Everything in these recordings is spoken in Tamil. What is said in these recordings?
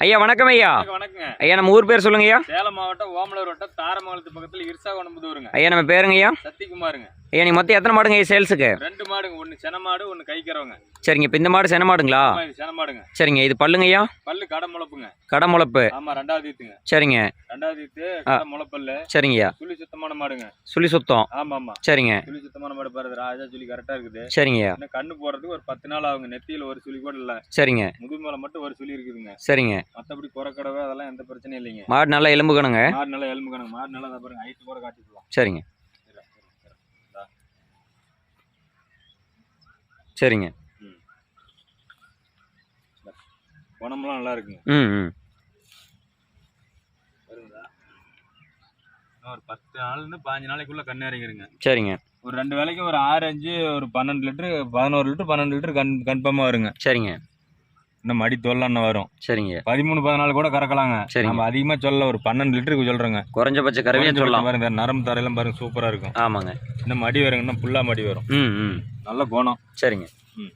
ஐயா வணக்கம் ஐயா. வணக்கம், வணக்கங்க. ஐயா நம்ம ஊர் பேர் சொல்லுங்க ஐயா. சேலம் மாவட்டம் ஓமலூர் வட்டம் தாரமங்கலத்து பக்கத்துல இருசாகொண்டம்புதூருங்க ஐயா நம்ம பேருங்க ஐயா. சத்திக்குமாருங்க. ஐயா நீ மொத்தம் எத்தனை மாடுங்க ஐயா சேல்ஸுக்கு? ரெண்டு மாடுங்க ஒன்னு சென மாடு ஒன்னு கைக்கிறவங்க சரிங்க இப்போ இந்த மாடு சென மாடுங்களா? சென மாடுங்க. சரிங்க இது பல்லுங்க ஐயா? பல்லு கடை முளப்புங்க. கடை முளப்பு. ஆமா ரெண்டாவது ஈத்துங்க. சரிங்க. ரெண்டாவது ஈத்து முளப்பல்லு. சரிங்க ஐயா. சுழி சுத்தமான மாடுங்க. சுழி சுத்தம். ஆமா ஆமா. சரிங்க. சுழி சுத்தமான மாடு பாருது ராஜா சுழி கரெக்டா இருக்குது. சரிங்க ஐயா. இன்னும் கண்ணு போறதுக்கு ஒரு பத்து நாள் ஆகுங்க. நெத்தியில ஒரு சுழி கூட இல்ல. சரிங்க. முதுமலை மட்டும் ஒரு சுழி இருக்குதுங்க. சரிங்க. மத்தபடி குறக்கடவை அதெல்லாம் எந்த பிரச்சனையும் இல்லைங்க. மாடு நல்லா எலும்பு கணுங்க. மாடு நல்லா எலும்பு கணக்கு மாடு நல்லா பாருங்க ஹைட் கூட காட்டிக்கலாம். சரிங்க. சரிங்க. குணமெல்லாம் நல்லா இருக்குங்க. ம் ம். ஒரு பத்து நாள்னு பாஞ்சு நாளைக்குள்ள கண்ணு இறங்கிருங்க. சரிங்க. ஒரு ரெண்டு வேலைக்கு ஒரு ஆறு அஞ்சு ஒரு பன்னெண்டு லிட்டரு பதினோரு லிட்டரு பன்னெண்டு லிட்டரு கன் கன்ஃபார்மாக வருங்க. சரிங்க. இன்னும் மடி தொல்லன்னு வரும். சரிங்க. பதிமூணு பதினாலு கூட கறக்கலாங்க. சரிங்க. நம்ம அதிகமாக சொல்ல ஒரு பன்னெண்டு லிட்டருக்கு சொல்கிறேங்க குறைஞ்சபட்ச கறவையே சொல்லலாம். பாருங்க நரம்பு தரையெல்லாம் பாருங்க சூப்பராக இருக்கும். ஆமாங்க. இன்னும் மடி வருங்க இன்னும் ஃபுல்லாக மடி வரும். ம் ம். நல்ல குணம். சரிங்க. ம்.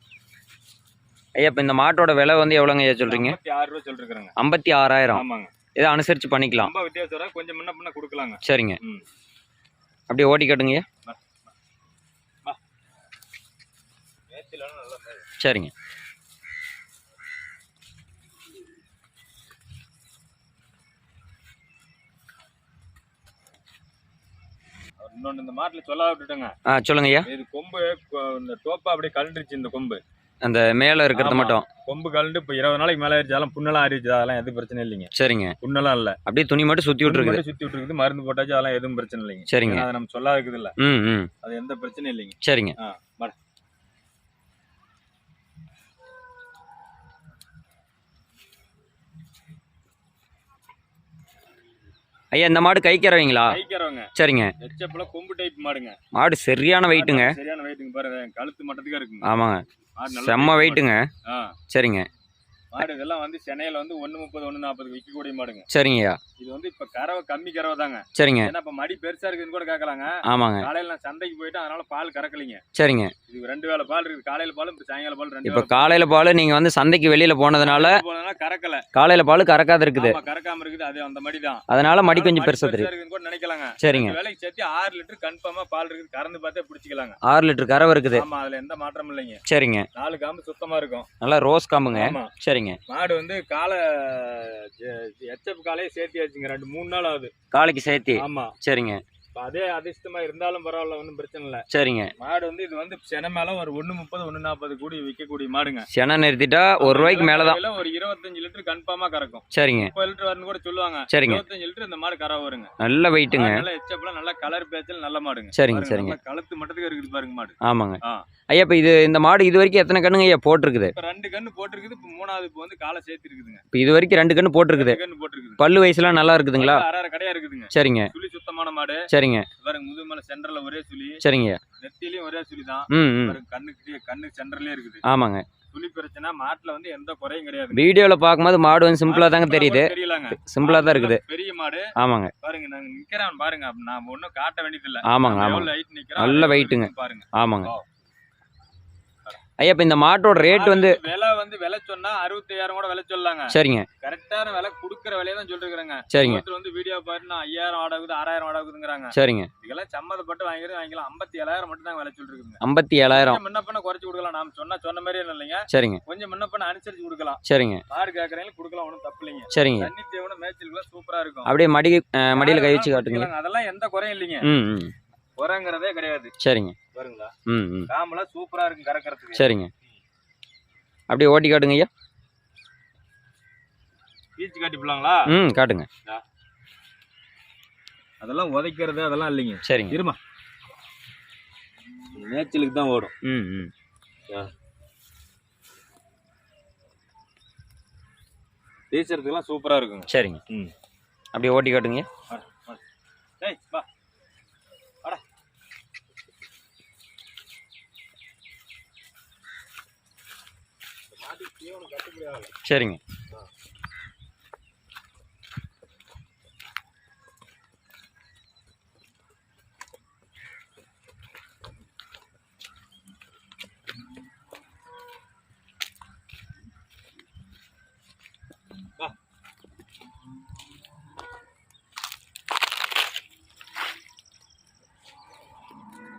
ஐயா இப்போ இந்த மாட்டோட விலை வந்து எவ்வளோங்க ஐயா சொல்கிறீங்க ஆறு ரூபா சொல்லிருக்கிறேங்க. ஐம்பத்தி ஆறாயிரம். ஆமாங்க. இதை அனுசரித்து பண்ணிக்கலாம். ரொம்ப வித்தியாசம் கொஞ்சம் முன்ன பின்ன கொடுக்கலாங்க. சரிங்க. அப்படியே ஓட்டி மேயுது. சரிங்க. இன்னொன்று இந்த மாட்டில் சொல்ல விட்டுட்டேங்க. ஆ சொல்லுங்க ஐயா இது கொம்பு இந்த டோப்பா அப்படியே கலண்டுருச்சு இந்த கொம்பு. அந்த மேலே இருக்கிறது. மட்டும். கொம்பு கலண்டு இப்போ இருபது நாளைக்கு மேலே ஆயிடுச்சு. அதெல்லாம் புண்ணெல்லாம் ஆறிடுச்சு அதெல்லாம் எதுவும் பிரச்சனை இல்லைங்க. சரிங்க. புண்ணெல்லாம் இல்லை. அப்படியே துணி மட்டும் சுற்றி விட்டுருக்குது. சுற்றி விட்டுருக்குது. மருந்து போட்டாச்சு. அதெல்லாம் எதுவும் பிரச்சனை இல்லைங்க. சரிங்க. அதை நம்ம சொல்ல இருக்குது இல்லை அது எந்த பிரச்சனையும் இல்லைங்க. சரிங்க. ஆ. ஐயா இந்த மாடு கைக்கிறவங்களா? கைக்கிறவங்க. சரிங்க. எச்சப்பல கொம்பு டைப் மாடுங்க. மாடு சரியான வெயிட்டுங்க சரியான வெயிட்டுங்க பாருங்க. கழுத்து மட்டத்துக்கா இருக்குங்க. ஆமாங்க. செம்ம வெயிட்டுங்க சரிங்க. மாடு இதெல்லாம் வந்து சென்னையில வந்து ஒன்று முப்பது ஒன்று நாற்பது விற்கக்கூடிய மாடுங்க. சரிங்கய்யா. இது வந்து இப்போ கறவை கம்மி கறவை தாங்க. சரிங்க. ஏன்னா இப்போ மடி பெருசா இருக்குதுன்னு கூட கேட்கலாங்க ஆமாங்க. காலையில நான் சந்தைக்கு போயிட்டு அதனால பால் கறக்கலைங்க. சரிங்க. இது ரெண்டு வேளை பால் இருக்குது காலையில பால் இப்போ சாயங்கால பால் ரெண்டு இப்போ காலையில் பால் நீங்கள் வந்து சந்தைக்கு வெளியில் போனதுனால கறக்கல. காலையில் பால் கறக்காது இருக்குது. ஆமா, கறக்காம இருக்குது. அது அந்த மடி தான். அதனால மடி கொஞ்சம் பெருசாக தெரியும் இருக்குன்னு கூட நினைக்கலாங்க. சரிங்க. வேலைக்கு சேர்த்து ஆறு லிட்டர் கன்ஃபார்மா பால் இருக்குது. கறந்து பார்த்தே பிடிச்சிக்கலாங்க. ஆறு லிட்டர் கறவை இருக்குது. ஆமா அதுல எந்த மாற்றமும் இல்லைங்க. சரிங்க. நாலு காம்பு சுத்தமா இருக்கும். நல்லா ரோஸ் காம்புங்க. ஆமா. சரிங்க மாடு வந்து காலை எச்சப் காலையே சேர்த்தியாச்சுங்க. ரெண்டு மூணு நாள் ஆகுது. காலைக்கு சேர்த்தி. ஆமா. சரிங்க. இப்ப அதே அதிர்ஷ்டமா இருந்தாலும் பரவாயில்ல ஒன்றும் பிரச்சனை இல்லை. சரிங்க. மாடு வந்து இது வந்து சென மேல ஒரு ஒண்ணு முப்பது ஒண்ணு நாற்பது கூடி விற்கக்கூடிய மாடுங்க. செனை நிறுத்திட்டா ஒரு ரூபாய்க்கு மேலே தான். ஒரு இருபத்தஞ்சு லிட்டர் கன்ஃபார்மா கறக்கும். சரிங்க. முப்பது லிட்டர் வரும்னு கூட சொல்லுவாங்க. சரிங்க. இருபத்தஞ்சு லிட்டர் இந்த மாடு கறவை வருங்க. நல்ல வெயிட்டுங்க நல்லா எச்சப்ல நல்ல கலர் பேச்சல் நல்ல மாடுங்க. சரிங்க சரிங்க. கழுத்து மட்டத்துக்கு இருக்குது பாருங்க மாடு. ஆமாங்க. ஐயா இப்போ இது இந்த மாடு இது வரைக்கும் எத்தனை கண்ணுங்க ஐயா போட்டிருக்குது? இப்ப ரெண்டு கண்ணு போட்டிருக்குது இப்ப மூணாவது இப்போ வந்து காலை சேர்த்து இருக்குதுங்க இப்போ இது வரைக்கும் ரெண்டு கண்ணு போட்டிருக்குது. கண்ணு போட்டிருக்குது. பல்லு வயசுலாம் நல்லா இருக்குதுங்களா? அரை அரை கடையா இருக்குதுங்க. சரிங்க. சுழி சுத்தமான மாடு. சரிங்க. பாருங்க முதுமலை சென்டர்ல ஒரே சுழி. சரிங்க. நெத்திலையும் ஒரே சுழி தான் கண்ணுக்கு கண்ணு சென்டர்லயே இருக்குது. ஆமாங்க. சுழி பிரச்சனை மாட்டுல வந்து எந்த குறையும் கிடையாது. வீடியோவில் பார்க்கும்போது மாடு வந்து சிம்பிளாக தாங்க தெரியுது. தெரியலாங்க. சிம்பிளாக தான் இருக்குது. பெரிய மாடு. ஆமாங்க. பாருங்க நாங்க நிக்கிறேன் பாருங்க. நான் ஒண்ணும் காட்ட வேண்டியது இல்ல ஆமாங்க. ஆமாங்க நிக்கிறோம், நல்ல வெயிட்டுங்க. பாருங்க. ஆமாங்க. ஐயா இப்போ இந்த மாட்டோட ரேட் வந்து விலை வந்து விலை சொன்னா அறுபத்தாயிரம் கூட விலை சொல்லலாங்க சரிங்க. கரெக்டான விலை குடுக்குற விலையை தான் சொல்லிருக்காங்க சரிங்க. ஒருத்தர் வந்து வீடியோ பாருன்னா ஐயாயிரம் ஆடாகுது ஆறாயிரம் ஆடாகுதுங்கிறாங்க சரிங்க. இதெல்லாம் சம்மதப்பட்டு வாங்கிறது வாங்கிக்கலாம். ஐம்பத்தி ஏழாயிரம் மட்டும் தான் விலை சொல்லிருக்குங்க ஐம்பத்தி ஏழாயிரம் முன்ன பண்ண குறைச்சு கொடுக்கலாம். நாம சொன்னா சொன்ன மாதிரியே இல்லைங்க. சரிங்க. கொஞ்சம் முன்ன பண்ண அனுசரிச்சு கொடுக்கலாம். சரிங்க. மாடு கேட்கறீங்க கொடுக்கலாம் ஒன்றும் தப்பு இல்லைங்க. சரிங்க. தண்ணி தேவன மேய்ச்சலுக்குலாம் சூப்பரா இருக்கும். அப்படியே மடி மடியில் கை வச்சு காட்டுங்க. அதெல்லாம் எந்த குறையும் இல்லைங்க. குறைங்கிறதே கிடையாது. சரிங்க. பாருங்களா ம் ம். காம்பெல்லாம் சூப்பரா இருக்கும் கறக்கறதுக்கு. சரிங்க. அப்படியே ஓட்டி காட்டுங்க ஐயா. பீச்சு காட்டி போலாங்களா ம் காட்டுங்க. அதெல்லாம் உதைக்கிறது அதெல்லாம் இல்லைங்க. சரிங்க. இருமா. மேய்ச்சலுக்கு தான் ஓடும். ம் ம். பேசுறதுக்கெல்லாம் சூப்பரா இருக்குங்க. சரிங்க. ம். அப்படியே ஓட்டி காட்டுங்க சரிங்க.